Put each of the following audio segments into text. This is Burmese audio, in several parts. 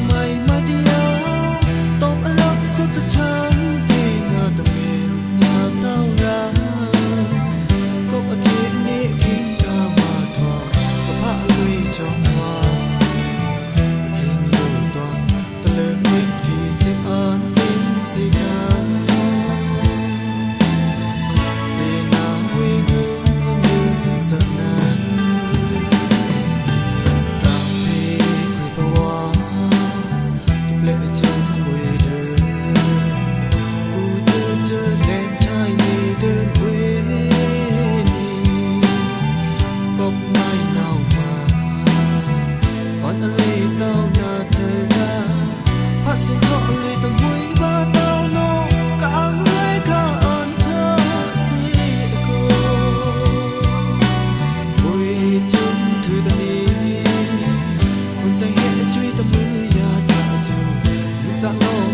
my mati Please.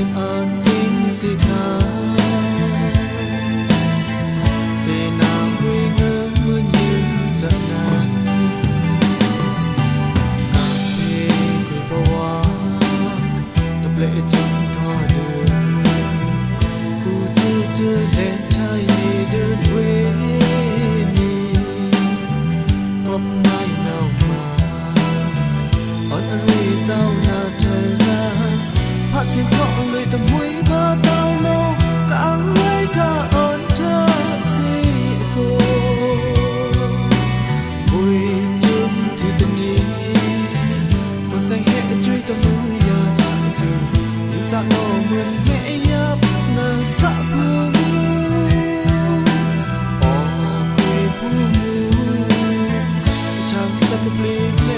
ิบอ่านทิ้สิทา จะปลีก